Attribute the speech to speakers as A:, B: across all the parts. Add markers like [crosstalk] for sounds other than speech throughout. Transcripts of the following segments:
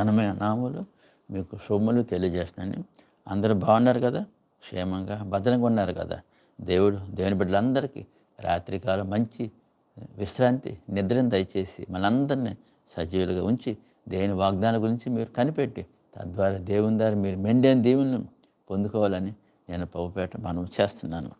A: ఘనమైన నామములు మీకు సొమ్ములు తెలియజేస్తాను అందరూ బాగున్నారు కదా? క్షేమంగా భద్రంగా ఉన్నారు కదా? దేవుడు దేవుని బిడ్డలందరికీ రాత్రికాలం మంచి విశ్రాంతి నిద్రను దయచేసి మనందరినీ సజీవులుగా ఉంచి దేవుని వాగ్దానం గురించి మీరు కనిపెట్టి తద్వారా దేవుని ద్వారా మీరు మెండైన దేవుని పొందుకోవాలని నేను పౌపేట మనం చేస్తున్నాను.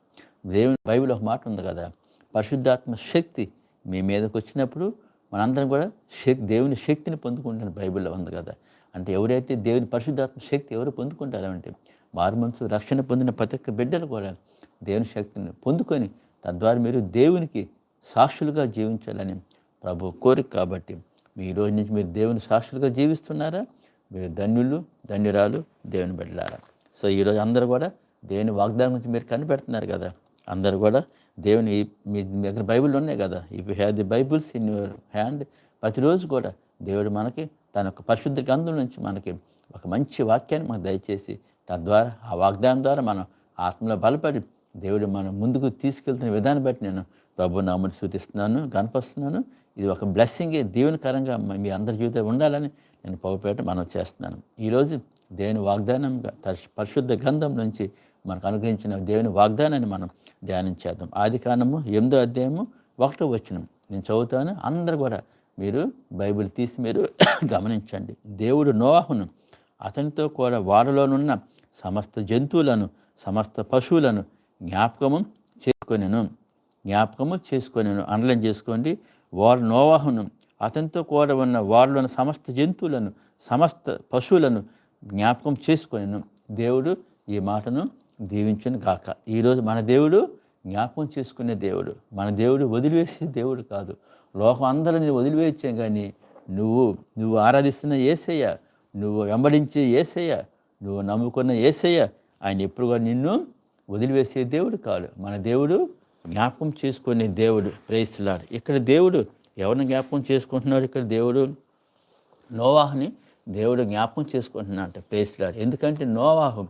A: దేవుని బైబిల్ ఒక మాట ఉంది కదా పరిశుద్ధాత్మ శక్తి మీ మీదకి వచ్చినప్పుడు మనందరం కూడా శక్తి దేవుని శక్తిని పొందుకుంటాను బైబిల్లో ఉంది కదా. అంటే ఎవరైతే దేవుని పరిశుద్ధాత్మ శక్తి ఎవరు పొందుకుంటారో అంటే మారు మనసు రక్షణ పొందిన ప్రతి ఒక్క బిడ్డలు కూడా దేవుని శక్తిని పొందుకొని తద్వారా మీరు దేవునికి సాక్షులుగా జీవించాలని ప్రభు కోరిక కాబట్టి మీ రోజు నుంచి మీరు దేవుని సాక్షులుగా జీవిస్తున్నారా? మీరు ధన్యులు ధన్యురాలు దేవుని బిడ్డలారా. సో ఈరోజు అందరూ కూడా దేవుని వాగ్దానం నుంచి మీరు కనిపెడుతున్నారు కదా. అందరూ కూడా దేవుని మీ దగ్గర బైబిల్ ఉన్నాయి కదా. If you have the Bibles in your hand ప్రతిరోజు కూడా దేవుడు మనకి తన యొక్క పరిశుద్ధ గ్రంథం నుంచి మనకి ఒక మంచి వాక్యాన్ని మనకు దయచేసి తద్వారా ఆ వాగ్దానం ద్వారా మనం ఆత్మలో బలపడి దేవుడు మనం ముందుకు తీసుకెళ్తున్న విధానం బట్టి నేను ప్రభు నామని సూచిస్తున్నాను కనపరుస్తున్నాను ఇది ఒక బ్లెస్సింగ్ దీవెనకరంగా మీ అందరి జీవితం ఉండాలని నేను పోగపేట మనం చేస్తున్నాను. ఈరోజు దేవుని వాగ్దానంగా పరిశుద్ధ గ్రంథం నుంచి మనకు అనుగ్రహించిన దేవుని వాగ్దానాన్ని మనం ధ్యానించేద్దాం ఆది కాండము ఎనిమిదో అధ్యాయము ఒకటో వచ్చినం నేను చదువుతాను అందరు కూడా మీరు బైబిల్ తీసి మీరు [coughs] గమనించండి. దేవుడు నోవాహును అతనితో కూడా వారిలోనున్న సమస్త జంతువులను సమస్త పశువులను జ్ఞాపకము చేసుకొనెను. జ్ఞాపకము చేసుకొనెను. అండలం చేసుకోండి. వారు నోవాహును అతనితో కూడా ఉన్న వారిలోని సమస్త జంతువులను సమస్త పశువులను జ్ఞాపకం చేసుకొనెను. దేవుడు ఈ మాటను దీవించును గాక. ఈరోజు మన దేవుడు జ్ఞాపకం చేసుకునే దేవుడు. మన దేవుడు వదిలివేసే దేవుడు కాదు. లోకం అందరిని వదిలివేయించాం కానీ నువ్వు నువ్వు ఆరాధిస్తున్న ఏసయ్య నువ్వు వెంబడించే ఏసయ్య నువ్వు నమ్ముకున్న ఏసయ్య ఆయన ఎప్పుడు కూడా నిన్ను వదిలివేసే దేవుడు కాదు మన దేవుడు జ్ఞాపకం చేసుకునే దేవుడు. ప్రేస్తున్నాడు ఇక్కడ దేవుడు ఎవరిని జ్ఞాపకం చేసుకుంటున్నాడు? ఇక్కడ దేవుడు నోవాహుని దేవుడు జ్ఞాపకం చేసుకుంటున్నాడు ప్రేస్తున్నాడు ఎందుకంటే నోవాహం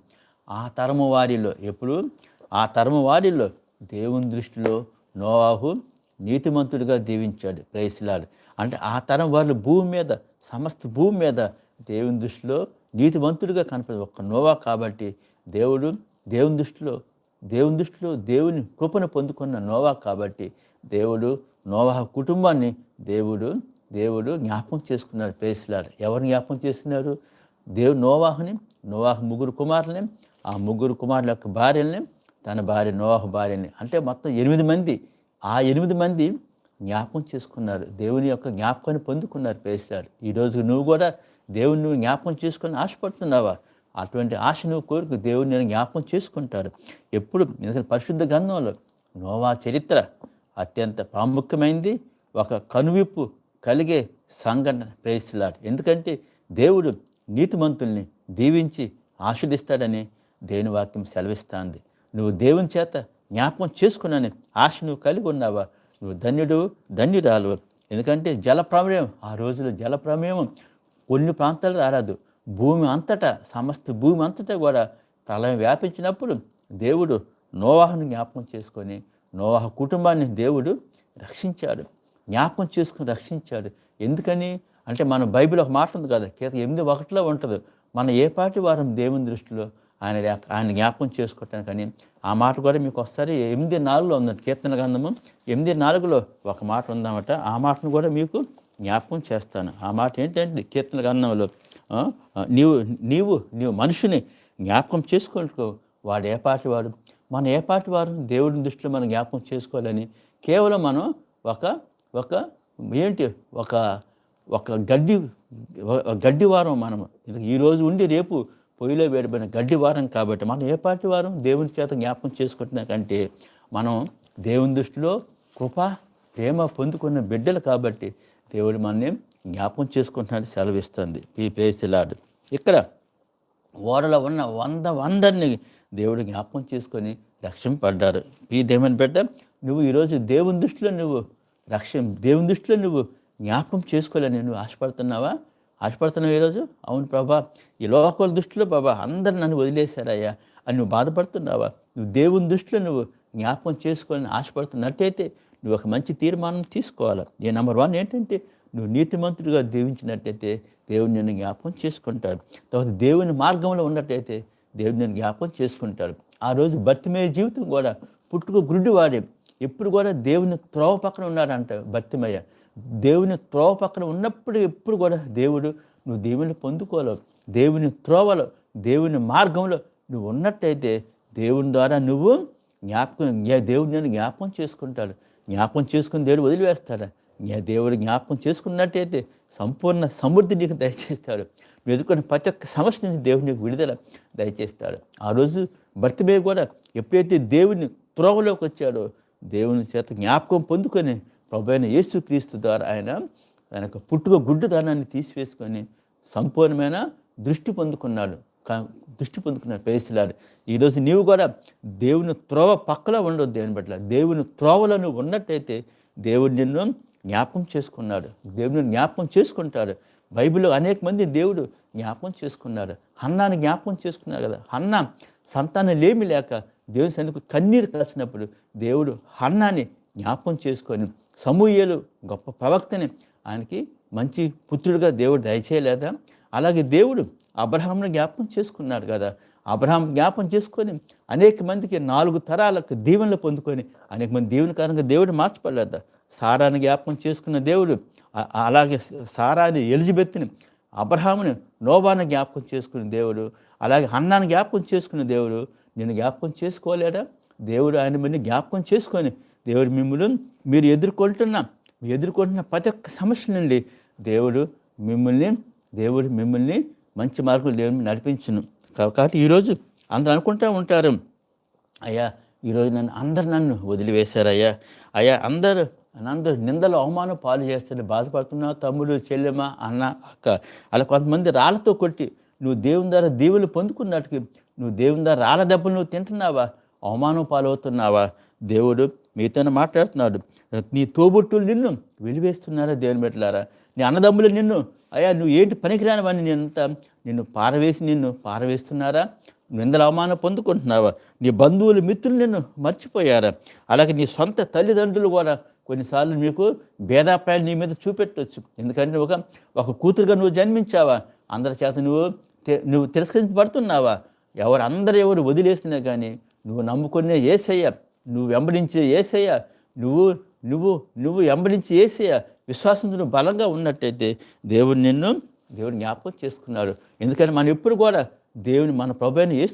A: ఆ తరము వారిలో ఎప్పుడు? ఆ తరము వారిలో దేవుని దృష్టిలో నోవాహు నీతిమంతుడిగా దీవించాడు ప్రేసిలాడు అంటే ఆ తరం వాళ్ళు భూమి మీద సమస్త భూమి మీద దేవుని దృష్టిలో నీతివంతుడిగా కనపడదు ఒక్క నోవా కాబట్టి దేవుడు దేవుని దృష్టిలో దేవుని దృష్టిలో దేవుని కృపను పొందుకున్న నోవా కాబట్టి దేవుడు నోవా కుటుంబాన్ని దేవుడు దేవుడు జ్ఞాపకం చేసుకున్నాడు. ప్రేసిలాడు ఎవరిని జ్ఞాపకం చేస్తున్నారు? దేవు నోవాహుని నోవాహు ముగ్గురు కుమారులని ఆ ముగ్గురు కుమారుల యొక్క భార్యల్ని తన భార్య నోవాహు భార్యని అంటే మొత్తం ఎనిమిది మంది ఆ ఎనిమిది మంది జ్ఞాపకం చేసుకున్నారు. దేవుని యొక్క జ్ఞాపకాన్ని పొందుకున్నారు పేసిలాడు ఈరోజు నువ్వు కూడా దేవుని నువ్వు జ్ఞాపకం చేసుకుని ఆశపడుతున్నావా? అటువంటి ఆశ నువ్వు కోరిక దేవుని నేను జ్ఞాపకం చేసుకుంటాడు ఎప్పుడు? ఎందుకంటే పరిశుద్ధ గ్రంథంలో నోవా చరిత్ర అత్యంత ప్రాముఖ్యమైనది ఒక కనువిప్పు కలిగే సంఘటన ప్రేసిలాడు ఎందుకంటే దేవుడు నీతిమంతుల్ని దీవించి ఆశీర్దిస్తాడని దేని వాక్యం సెలవిస్తాంది? నువ్వు దేవుని చేత జ్ఞాపకం చేసుకున్నాను ఆశ నువ్వు కలిగి ఉన్నావా? నువ్వు ధన్యుడు ధన్యురాలు. ఎందుకంటే జల ప్రమేయం ఆ రోజులో జల ప్రమేయం కొన్ని ప్రాంతాలు రారాదు. భూమి అంతటా సమస్త భూమి అంతటా కూడా ప్రళయం వ్యాపించినప్పుడు దేవుడు నోవాహను జ్ఞాపకం చేసుకొని నోవాహ కుటుంబాన్ని దేవుడు రక్షించాడు. జ్ఞాపకం చేసుకుని రక్షించాడు. ఎందుకని? అంటే మన బైబిల్ ఒక మాట ఉంది కదా కేత ఎనిమిది ఒకటిలో ఉంటుంది. మన ఏ పాటి వారం దేవుని దృష్టిలో? ఆయన ఆయన జ్ఞాపకం చేసుకోవటానికి కానీ ఆ మాట కూడా మీకు ఒకసారి ఎనిమిది నాలుగులో ఉందండి. కీర్తన గ్రంథము ఎనిమిది నాలుగులో ఒక మాట ఉందన్నమాట. ఆ మాటను కూడా మీకు జ్ఞాపకం చేస్తాను. ఆ మాట ఏంటంటే కీర్తన గ్రంథంలో నీవు నీవు నీవు మనుషుని జ్ఞాపకం చేసుకుంటూ వాడు ఏ పాటి వాడు? మన ఏ పాటి వారు? దేవుడి దృష్టిలో మనం జ్ఞాపకం చేసుకోవాలని కేవలం మనం ఒక ఒక ఏంటి? ఒక ఒక గడ్డి గడ్డి వారం మనము. ఇది ఉండి రేపు పొయ్యిలో వేడిపోయిన గడ్డి వారం కాబట్టి మనం ఏ పాటి వారం దేవుని చేత జ్ఞాపకం చేసుకుంటున్నా కంటే మనం దేవుని దృష్టిలో కృప ప్రేమ పొందుకున్న బిడ్డలు కాబట్టి దేవుడు మనని జ్ఞాపకం చేసుకుంటున్నాడు సెలవిస్తుంది. ఈ లాడ్ ఇక్కడ ఓడలో ఉన్న వంద వందరిని దేవుడు జ్ఞాపకం చేసుకొని రక్షింపడ్డారు ఈ దేవుని బిడ్డ నువ్వు ఈరోజు దేవుని దృష్టిలో నువ్వు రక్ష దేవుని దృష్టిలో నువ్వు జ్ఞాపకం చేసుకోవాలని నువ్వు ఆశపడుతున్నావా? ఆశపడుతున్నావు ఈరోజు? అవును ప్రభా. ఈ లోకల దృష్టిలో బాబా అందరు నన్ను వదిలేశారయ్యా అని నువ్వు బాధపడుతున్నావా? నువ్వు దేవుని దృష్టిలో నువ్వు జ్ఞాపకం చేసుకోవాలని ఆశపడుతున్నట్టయితే నువ్వు ఒక మంచి తీర్మానం తీసుకోవాలి? ఏ నెంబర్ వన్ ఏంటంటే నువ్వు నీతిమంతుడిగా దీవించినట్టయితే దేవుని నిన్ను జ్ఞాపకం చేసుకుంటాడు. తర్వాత దేవుని మార్గంలో ఉన్నట్టయితే దేవుని నేను జ్ఞాపకం చేసుకుంటాడు. ఆ రోజు భర్తమయ్య జీవితం కూడా పుట్టుకు గురుడు వాడే ఎప్పుడు కూడా దేవుని త్రోవ పక్కన ఉన్నాడంట భర్తమయ్య దేవుని త్రోవ పక్కన ఉన్నప్పుడు ఎప్పుడు కూడా దేవుడు నువ్వు దేవుని పొందుకోలేవు. దేవుని త్రోవలో దేవుని మార్గంలో నువ్వు ఉన్నట్టయితే దేవుని ద్వారా నువ్వు జ్ఞాపకం దేవుడు నేను జ్ఞాపకం చేసుకుంటాడు. జ్ఞాపకం చేసుకుని దేవుడు వదిలివేస్తాడు. నే దేవుడు జ్ఞాపకం చేసుకున్నట్టయితే సంపూర్ణ సమృద్ధి నీకు దయచేస్తాడు. నువ్వు ఎదుర్కొన్న ప్రతి ఒక్క సమస్య నుంచి దేవుడు నీకు విడుదల దయచేస్తాడు. ఆ రోజు భర్తమే కూడా ఎప్పుడైతే దేవుని త్రోవలోకి వచ్చాడో దేవుని చేత జ్ఞాపకం పొందుకొని ప్రభు అయిన యేసుక్రీస్తు ద్వారా ఆయన ఆయన యొక్క పుట్టుక గుడ్డుదనాన్ని తీసివేసుకొని సంపూర్ణమైన దృష్టి పొందుకున్నాడు. దృష్టి పొందుకున్నాడు. పేసిలాడు ఈరోజు నీవు కూడా దేవుని త్రోవ పక్కలో ఉండవు దేవుని బట్ల దేవుని త్రోవలో నువ్వు ఉన్నట్టయితే దేవుడు నిన్ను జ్ఞాపకం చేసుకున్నాడు. దేవుని జ్ఞాపకం చేసుకుంటాడు. బైబిల్లో అనేక మంది దేవుడు జ్ఞాపకం చేసుకున్నాడు హన్నాని జ్ఞాపకం చేసుకున్నాడు కదా. హన్న సంతానం లేమి లేక దేవుని సన్నిధికి కన్నీరు కలిసినప్పుడు దేవుడు హన్నాని జ్ఞాపకం చేసుకొని సమూహలు గొప్ప ప్రవక్తని ఆయనకి మంచి పుత్రుడిగా దేవుడు దయచేయలేదా? అలాగే దేవుడు అబ్రహాంను జ్ఞాపకం చేసుకున్నాడు కదా. అబ్రహాం జ్ఞాపకం చేసుకొని అనేక మందికి నాలుగు తరాలకు దీవెనలు పొందుకొని అనేక మంది దీవెన కారణంగా దేవుడు మార్చపడలేదా సారాన్ని జ్ఞాపకం చేసుకున్న దేవుడు అలాగే సారాని ఎలిజబెత్ని అబ్రహాముని నోబాను జ్ఞాపకం చేసుకున్న దేవుడు అలాగే అన్నాన్ని జ్ఞాపకం చేసుకున్న దేవుడు నేను జ్ఞాపకం చేసుకోలేడా? దేవుడు ఆయన మీద జ్ఞాపకం చేసుకొని దేవుడు మిమ్మల్ని మీరు ఎదుర్కొంటున్న ఎదుర్కొంటున్న ప్రతి ఒక్క సమస్య నుండి దేవుడు మిమ్మల్ని దేవుడు మిమ్మల్ని మంచి మార్గంలో దేవుని నడిపించును. కాబట్టి ఈరోజు అందరూ అనుకుంటూ ఉంటారు అయ్యా ఈరోజు నన్ను అందరు నన్ను వదిలివేశారయ్యా. అయ్యా అందరూ అందరూ నిందలు అవమానం పాలు చేస్తే బాధపడుతున్నా తమ్ముడు చెల్లెమ్మ అన్న అక్క. అలా కొంతమంది రాళ్ళతో కొట్టి నువ్వు దేవుని ద్వారా దీవులు పొందుకున్నట్టుకి నువ్వు దేవుని ద్వారా రాళ్ళ దెబ్బలు నువ్వు తింటున్నావా? అవమానం పాలవుతున్నావా? దేవుడు మీతోనే మాట్లాడుతున్నాడు. నీ తోబుట్టులు నిన్ను వెలివేస్తున్నారా దేవుని పెట్టలారా నీ అన్నదమ్ములు నిన్ను అయ్యా నువ్వు ఏంటి పనికిరానివని నేనంతా నిన్ను పారవేసి నిన్ను పారవేస్తున్నారా? నిందల అవమానం పొందుకుంటున్నావా? నీ బంధువులు మిత్రులు నిన్ను మర్చిపోయారా? అలాగే నీ సొంత తల్లిదండ్రులు కూడా కొన్నిసార్లు మీకు భేదాపాయాలు నీ మీద చూపెట్టవచ్చు ఎందుకంటే ఒక ఒక కూతురుగా నువ్వు జన్మించావా? అందరి చేత నువ్వు నువ్వు తిరస్కరించబడుతున్నావా? ఎవరు అందరూ ఎవరు వదిలేసినా కానీ నువ్వు నమ్ముకునే ఏసయ్య నువ్వు వెంబడించే ఏసయ్య నువ్వు నువ్వు నువ్వు వెంబడించి ఏసయ్య విశ్వాసంతో నువ్వు బలంగా ఉన్నట్టయితే దేవుడు నిన్ను దేవుడు జ్ఞాపకం చేసుకున్నాడు. ఎందుకంటే మనం ఎప్పుడు కూడా దేవుని మన ప్రభు అయిన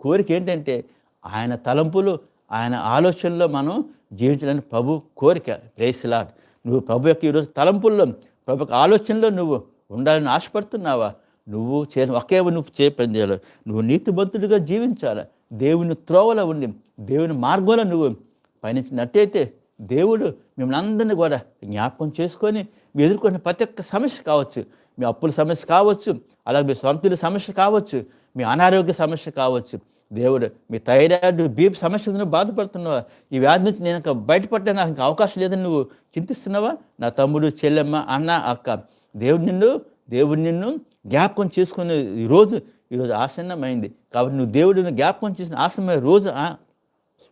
A: కోరిక ఏంటంటే ఆయన తలంపులు ఆయన ఆలోచనలో మనం జీవించడానికి ప్రభు కోరిక. ప్రేసిలాడ్ నువ్వు ప్రభు యొక్క ఈరోజు తలంపుల్లో ప్రభు యొక్క ఆలోచనలో నువ్వు ఉండాలని ఆశపడుతున్నావా? నువ్వు చే ఒకే నువ్వు చే పని చేయాలి. నువ్వు నీతిమంతుడిగా జీవించాలి. దేవుని త్రోవలో ఉండి దేవుని మార్గంలో నువ్వు పయనించినట్టయితే దేవుడు మిమ్మల్ని అందరినీ కూడా జ్ఞాపకం చేసుకొని మీ ఎదుర్కొన్న ప్రతి ఒక్క సమస్య కావచ్చు. మీ అప్పుల సమస్య కావచ్చు అలాగే మీ సొంతుల సమస్య కావచ్చు మీ అనారోగ్య సమస్య కావచ్చు. దేవుడు మీ థైరాయిడ్ బీపీ సమస్యలను బాధపడుతున్నావా? ఈ వ్యాధి నుంచి నేను ఇంకా బయటపడ్డా నాకు ఇంకా అవకాశం లేదని నువ్వు చింతిస్తున్నావా? నా తమ్ముడు చెల్లెమ్మ అన్న అక్క దేవుడు నిన్ను దేవుడు నిన్ను జ్ఞాపకం చేసుకునే రోజు ఈరోజు ఆసన్నమైంది. కాబట్టి నువ్వు దేవుడిని జ్ఞాపకం చేసిన ఆసన్నమైన రోజు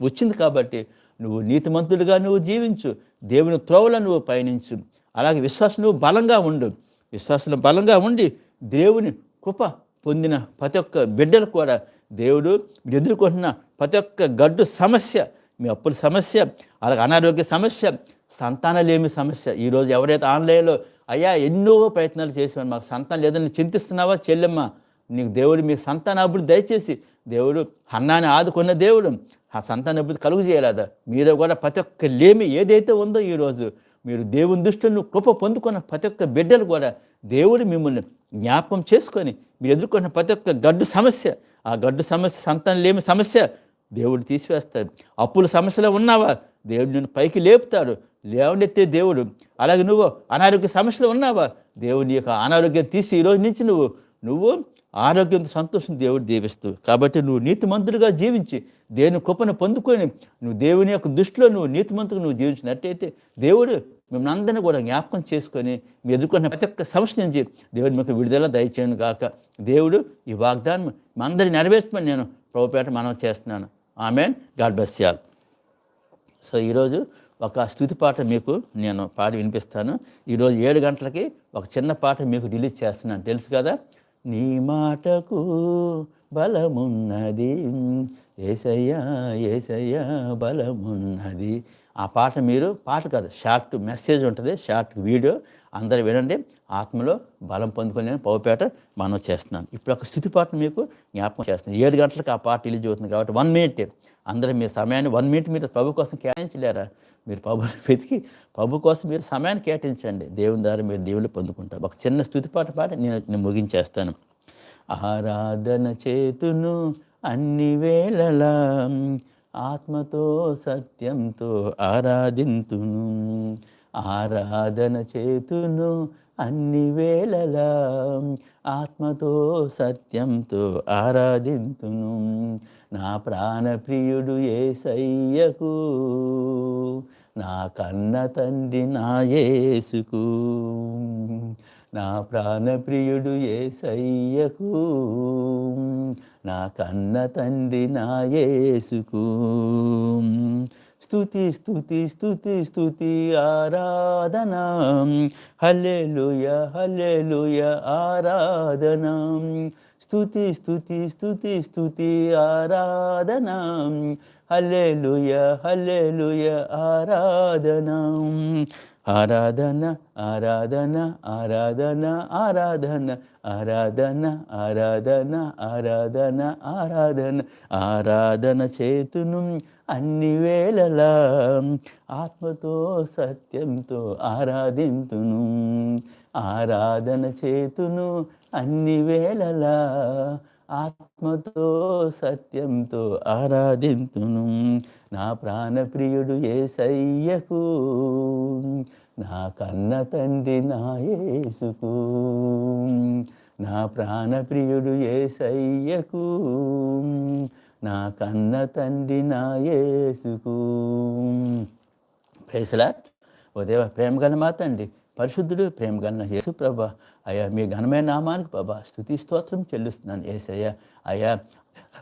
A: వచ్చింది కాబట్టి నువ్వు నీతిమంతుడిగా నువ్వు జీవించు. దేవుని త్రోవలో నువ్వు పయనించు. అలాగే విశ్వాసం నువ్వు బలంగా ఉండు. విశ్వాసంలో బలంగా ఉండి దేవుని కృప పొందిన ప్రతి ఒక్క బిడ్డలు కూడా దేవుడు మీరు ఎదుర్కొంటున్న ప్రతి ఒక్క గడ్డు సమస్య మీ అప్పుల సమస్య అలాగే అనారోగ్య సమస్య సంతానలేమి సమస్య ఈరోజు ఎవరైతే ఆన్లైన్లో అయ్యా ఎన్నో ప్రయత్నాలు చేసేవాడు మాకు సంతానం లేదని చింతిస్తున్నావా? చెల్లెమ్మ నీకు దేవుడు మీకు సంతాన అభివృద్ధి దయచేసి దేవుడు హన్నాన్ని ఆదుకున్న దేవుడు ఆ సంతాన అభివృద్ధి కలుగు చేయలేదా? మీరు కూడా ప్రతి ఒక్క లేమి ఏదైతే ఉందో ఈరోజు మీరు దేవుని దృష్టిని కృప పొందుకున్న ప్రతి ఒక్క బిడ్డలు కూడా దేవుడు మిమ్మల్ని జ్ఞాపకం చేసుకొని మీరు ఎదుర్కొన్న ప్రతి ఒక్క గడ్డు సమస్య ఆ గడ్డు సమస్య సంతానం లేమి సమస్య దేవుడు తీసివేస్తాడు. అప్పుల సమస్యలో ఉన్నావా? దేవుడు నిన్ను పైకి లేపుతాడు. లేవనెత్తే దేవుడు అలాగే నువ్వు అనారోగ్య సమస్యలు ఉన్నావా? దేవుని యొక్క అనారోగ్యం తీసి ఈ రోజు నుంచి నువ్వు నువ్వు ఆరోగ్యంతో సంతోషం దేవుడు దీవిస్తూ కాబట్టి నువ్వు నీతిమంతుడిగా జీవించి దేవుని కృపను పొందుకొని నువ్వు దేవుని యొక్క దృష్టిలో నువ్వు నీతిమంతుడు నువ్వు జీవించినట్టయితే దేవుడు మిమ్మల్ని అందరినీ కూడా జ్ఞాపకం చేసుకొని మీ ఎదుర్కొన్న ప్రతి ఒక్క సమస్య నుంచి దేవుడు మీకు విడుదల దయచేయను కాక దేవుడు ఈ వాగ్దానం మీ అందరినీ నెరవేర్చమని నేను ప్రభుపేట మనం చేస్తున్నాను. ఆమెన్. గాడ్ బెస్ సో ఈరోజు ఒక స్థుతి పాట మీకు నేను పాడి వినిపిస్తాను. ఈరోజు ఏడు గంటలకి ఒక చిన్న పాట మీకు రిలీజ్ చేస్తున్నాను. తెలుసు కదా? నీ మాటకు బలమున్నది. ఏసయ్యా ఏసయ్యా బలమున్నది. ఆ పాట మీరు పాట కాదు షార్ట్ మెసేజ్ ఉంటుంది షార్ట్ వీడియో అందరూ వినండి. ఆత్మలో బలం పొందుకొని పవపేట మనం చేస్తున్నాం. ఇప్పుడు ఒక స్థితి పాటను మీకు జ్ఞాపకం చేస్తున్నాను. ఏడు గంటలకు ఆ పాట రిలీజ్ అవుతుంది కాబట్టి వన్ మినిట్. అందరూ మీ సమయాన్ని వన్ మినిట్ మీరు ప్రభు కోసం కేటాయించలేరా? మీరు ప్రభు వెతికి ప్రభు కోసం మీరు సమయాన్ని కేటాయించండి. దేవుని ద్వారా మీరు దేవుళ్ళు పొందుకుంటారు. ఒక చిన్న స్థుతి పాట పాట నేను నేను ముగించేస్తాను. ఆరాధన చేతును అన్ని వేళలా ఆత్మతో సత్యంతో ఆరాధింతును. ఆరాధన చేతును అన్ని వేళలా ఆత్మతో సత్యంతో ఆరాధింతును. నా ప్రాణప్రియుడు ఏసయ్యకు నా కన్న తండ్రి నా యేసుకు. నా ప్రాణప్రియుడు ఏసయ్యకు నా కన్న తండ్రి నా యేసుకు. స్తుతి స్తుతి స్తుతి స్తుతి ఆరాధన. హల్లెలూయ హల్లెలూయ ఆరాధన. స్తుతి స్తుతి స్తుతి స్తుతి ఆరాధన. హల్లెలూయ హల్లెలూయ ఆరాధన. ఆరాధన ఆరాధన ఆరాధన ఆరాధన ఆరాధన ఆరాధన ఆరాధన ఆరాధన ఆరాధన చేతును అన్ని వేళలా ఆత్మతో సత్యంతో ఆరాధింతును. ఆరాధన చేతును అన్ని వేళలా ఆత్మతో సత్యంతో ఆరాధింతును. నా ప్రాణప్రియుడు ఏసయ్యకు నా కన్న తండ్రి నా యేసుకు నా ప్రాణప్రియుడు ఏసయ్యకు నా కన్న తండ్రి నా యేసుకు. ప్రేసలా ఓ దేవ ప్రేమ గల మాత అండి పరిశుద్ధుడు ప్రేమ గన్న యేసు ప్రభ. అయ్యా మీ ఘనమైన నామానికి బాబా స్థుతి స్తోత్రం చెల్లిస్తున్నాను ఏసయ్యా. అయ్యా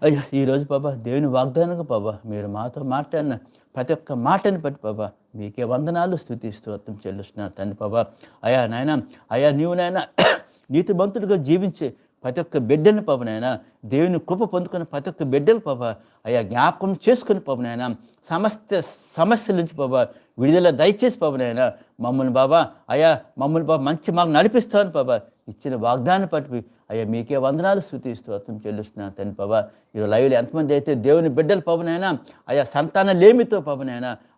A: అయ్యా ఈరోజు బాబా దేవుని వాగ్దానం బాబా మీరు మాతో మాట్లాడిన ప్రతి ఒక్క మాటని బట్టి బాబా మీకే వందనాలు స్థుతి స్తోత్రం చెల్లిస్తున్నారు తండ్రి బాబా అయ్యా నాయన అయ్యా నీవు నాయన [clears throat] నీతిమంతుడిగా జీవించే ప్రతి ఒక్క బిడ్డని పాపనైనా దేవుని కృప పొందుకున్న ప్రతి ఒక్క బిడ్డలు పాప అయ్యా జ్ఞాపకం చేసుకుని పాపనైనా సమస్త సమస్యల నుంచి బాబా విడుదల దయచేసి పాపనైనా మమ్మల్ని బాబా అయ్యా మమ్మల్ని బాబా మంచి మాకు నడిపిస్తాను బాబా ఇచ్చిన వాగ్దానం పట్టి అయ్యా మీకే వందనాలు స్థుతిస్తూ అర్థం చెల్లిస్తున్నాను తండ్రి బాబా ఈరోజు లైవ్లో ఎంతమంది అయితే దేవుని బిడ్డలు పవనైనా అయ్యా సంతాన లేమితో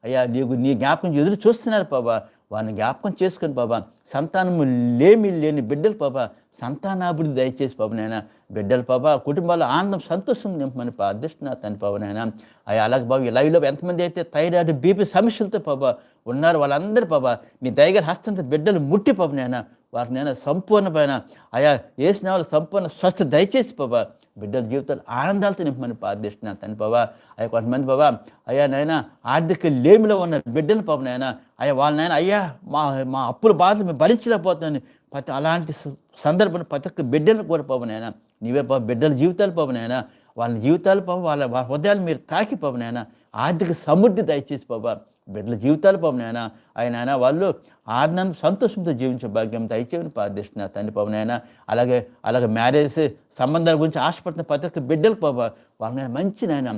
A: అయ్యా నీకు నీ జ్ఞాపకం ఎదురు చూస్తున్నారు బాబా వారిని జ్ఞాపకం చేసుకుని బాబా సంతానము లేమి లేని బిడ్డలు బాబా సంతానాభివృద్ధి దయచేసి బాబునైనా బిడ్డలు బాబా కుటుంబాల ఆనందం సంతోషం నింపమని ప్రార్థిస్తున్నా తండ్రి బాబునైనా అయ్యా అలాగే బాబు ఇలా లైవ్లో ఎంతమంది అయితే థైరాయిడ్ బీపీ సమస్యలతో బాబా ఉన్నారు వాళ్ళందరూ బాబా నీ దయగల హస్తంతో బిడ్డలు ముట్టి బాబునైనా వారిని నేను సంపూర్ణమైన ఆయా వేసిన వాళ్ళ సంపూర్ణ స్వస్థ దయచేసి బాబా బిడ్డల జీవితాలు ఆనందాలతో నింపమని ప్రార్థిస్తున్నాను తండ్రి బాబా అయ్యా కొంతమంది బాబా అయ్యా నాయన ఆర్థిక లేమిలో ఉన్న బిడ్డలు పాప నాయన అయ్యా వాళ్ళ నాయన అయ్యా మా మా అప్పుల బాధలు మేము భరించలేకపోతున్నాను. ప్రతి అలాంటి సందర్భం ప్రతి ఒక్క బిడ్డలను కూడా పాప నాయన నీవే పాప బిడ్డల జీవితాలు పాప నాయన వాళ్ళ జీవితాలు పాప వాళ్ళ వాళ్ళ హృదయాలు మీరు తాకి పాప నాయన ఆర్థిక సమృద్ధి దయచేసి బాబా బిడ్డల జీవితాలు పాపం నాయన ఆయన ఆయన వాళ్ళు ఆనంద సంతోషంతో జీవించే భాగ్యం దయచేయని ప్రార్థిస్తున్నా తండ్రి పాపం నాయన. అలాగే అలాగే మ్యారేజ్ సంబంధాల గురించి ఆశపడుతున్న ప్రతి ఒక్క బిడ్డలకు పాప వాళ్ళ మంచి నాయన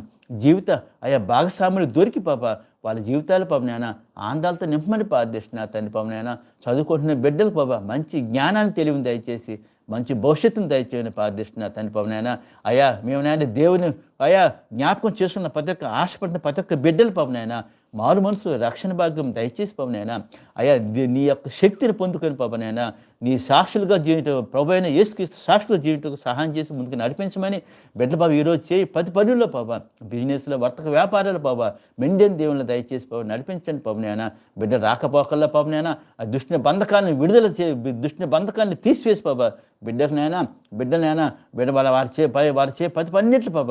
A: జీవిత అయ్యా భాగస్వాములు దొరికి పాప వాళ్ళ జీవితాలు పాపం నాయన ఆనందాలతో నింపమని ప్రార్థిస్తున్నా తండ్రి పాపం నాయన. చదువుకుంటున్న బిడ్డలకు పాప మంచి జ్ఞానాన్ని తెలివిని దయచేసి మంచి భవిష్యత్తును దయచేయని ప్రార్థిస్తున్నా తండ్రి పాపం నాయన. అయ్యా మేము నాయన దేవుని అయ్యా జ్ఞాపకం చేస్తున్న ప్రతి ఒక్క ఆశపడిన ప్రతి ఒక్క బిడ్డలు పాపం నాయన మారు మనసు రక్షణ భాగ్యం దయచేసి పవనైనా అయ్యా నీ యొక్క శక్తిని పొందుకొని పవనైనా నీ సాక్షులుగా జీవితం ప్రభు అయిన యేసుక్రీస్తు సాక్షులుగా జీవితం సహాయం చేసి ముందుకు నడిపించమని బిడ్డ బాబు ఈరోజు చేయి ప్రతి పనుల్లో పాప బిజినెస్లో వర్తక వ్యాపారాలు బాబా మెండేని దేవుళ్ళు దయచేసి పాప నడిపించండి పవనైనా బిడ్డ రాకపోకల్లో పవనైనా ఆ దుష్టిని బంధకాలను విడుదల చే దుష్టిని బంధకాన్ని తీసివేసి బాబా బిడ్డలనైనా బిడ్డనైనా బిడ్డ వాళ్ళ వారి చే పై- వారి చే ప్రతి పన్నెట్లు పాప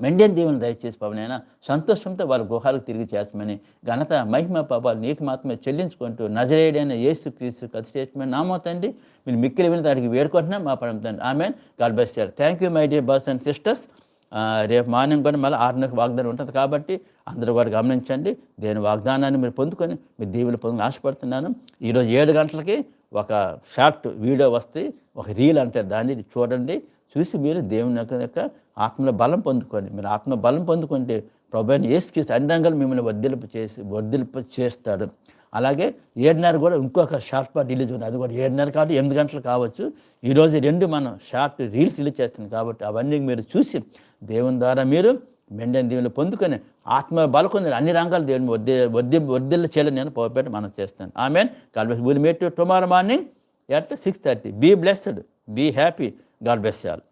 A: మెండేని దేవుని దయచేసి పవనైనా సంతోషంతో వాళ్ళ గుహాలకు తిరిగి చేస్తామని ఘనత మహిమ పాపాలు నీకు మాత్రమే చెల్లించుకుంటూ నజరేడైన యేసు క్రీస్తు కథ నామో తండ్రి మీరు మిక్కిలి విని దానికి వేడుకుంటున్నాం. మా పరం తండ్రి. ఆమెన్. గాడ్ బెస్ట్ థ్యాంక్ యూ మై డియర్ బస్ అండ్ సిస్టర్స్ రేపు మార్నింగ్ కూడా మళ్ళీ ఆరున్నరకు వాగ్దానం ఉంటుంది కాబట్టి అందరూ కూడా గమనించండి. దేని వాగ్దానాన్ని మీరు పొందుకొని మీ దీవులు పొందుకు ఆశపడుతున్నాను. ఈరోజు ఏడు గంటలకి ఒక షార్ట్ వీడియో వస్తే ఒక రీల్ అంటారు. దాన్ని చూడండి. చూసి మీరు దేవుని యొక్క ఆత్మలో బలం పొందుకోండి. మీరు ఆత్మ బలం పొందుకుంటే ప్రభుని ఏసుకిస్తే అన్ని రంగాలు మిమ్మల్ని వర్ధిల్పు చేసి వర్ధిల్పు చేస్తాడు. అలాగే ఏడున్నర కూడా ఇంకొక షార్ట్ పార్ట్ రిలీజ్ ఉంది. అది కూడా ఏడున్నర కాబట్టి ఎనిమిది గంటలు కావచ్చు. ఈరోజు రెండు మనం షార్ట్ రీల్స్ రిలీజ్ చేస్తాం కాబట్టి అవన్నీ మీరు చూసి దేవుని ద్వారా మీరు మెండని దేవుని పొందుకొని ఆత్మ బలకొంది అన్ని రంగాలు దేవుని వద్ద వద్ద వర్ధిల్ల చేయాలని నేను పోపేట మనం చేస్తాను ఆమె call will meet tomorrow morning at six thirty. Be blessed. Be happy. God bless all